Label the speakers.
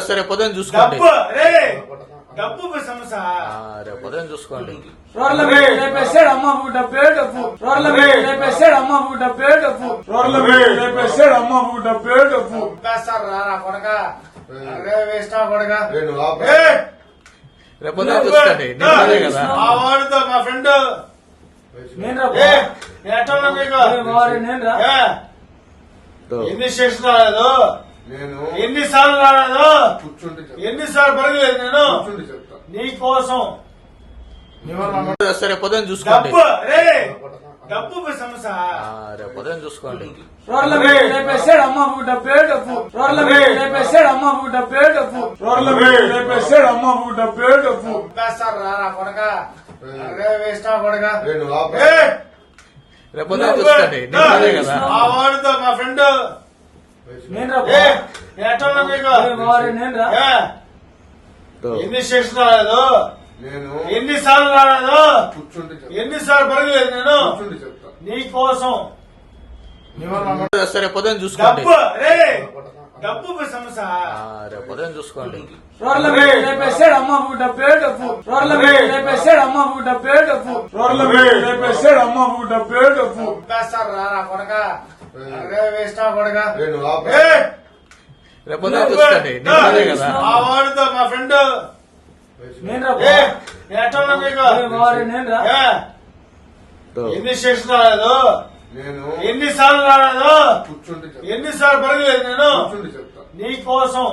Speaker 1: సరే పొద్దున చూసుకోండి.
Speaker 2: డబ్బు సమస్య
Speaker 1: రేపు చూసుకోండి.
Speaker 3: రోడ్ల మీద రోడ్ల మీద రోడ్ల మీద
Speaker 2: రారా కొడక కొడక!
Speaker 1: రేపు కదా.
Speaker 2: మా వాడితో మా ఫ్రెండ్.
Speaker 3: నేను రా నేను రా.
Speaker 2: ఎన్ని స్టేషన్ రాలేదు
Speaker 4: నేను
Speaker 2: ఎన్ని సార్లు రాలేదు
Speaker 4: కూర్చుంటే చెప్తా.
Speaker 2: ఎన్ని సార్లు పరగలేదు నేను?
Speaker 4: కూర్చుంటే చెప్తా.
Speaker 2: నీ కోసం
Speaker 1: సరే పొద్దున చూసుకోండి.
Speaker 2: డబ్బు రే! డబ్బు సమస్య.
Speaker 1: ఆ, రేపు ఉదయం చూసుకోండి.
Speaker 3: రోడ్ల మీద లేపేసాడు రోడ్ల మీద రోడ్ల మీద
Speaker 2: చంపేస్తారు రారా కొడక. వేస్టా కొడక. ఏ!
Speaker 1: రేపు చూసుకోండి. కదా.
Speaker 2: మా ఫ్రెండ్ ఎన్ని స్టేషన్ రాలేదు?
Speaker 4: నేను
Speaker 2: ఎన్ని సార్లు రాలేదు. ఎన్ని సార్లు పరగలేదు నేను? నీ కోసం
Speaker 1: సరే పొద్దున చూసుకోండి.
Speaker 2: డబ్బు రే డబ్బు సమస్య.
Speaker 1: రేపు ఉదయం చూసుకోండి.
Speaker 3: రోడ్ల మీద లేపేసాడు అమ్మ పూట పేటపు రోడ్ల మీద లేపేసాడు అమ్మ పూట పేటపు రోడ్ల మీద
Speaker 2: రారా కొడక. మా వాడితో మా ఫ్రెండ్
Speaker 3: నేను రా
Speaker 2: ఏ ఎట్లా ఉన్నా మీకు
Speaker 3: వారు నేను రా
Speaker 2: ఏ,
Speaker 1: తో.
Speaker 2: ఎన్ని స్టేషన్ రాలేదు.
Speaker 4: నేను
Speaker 2: ఎన్ని సార్లు రాలేదు.
Speaker 4: కూర్చుంటే చెప్తా.
Speaker 2: ఎన్ని సార్లు పరగలేదు నేను. నీ కోసం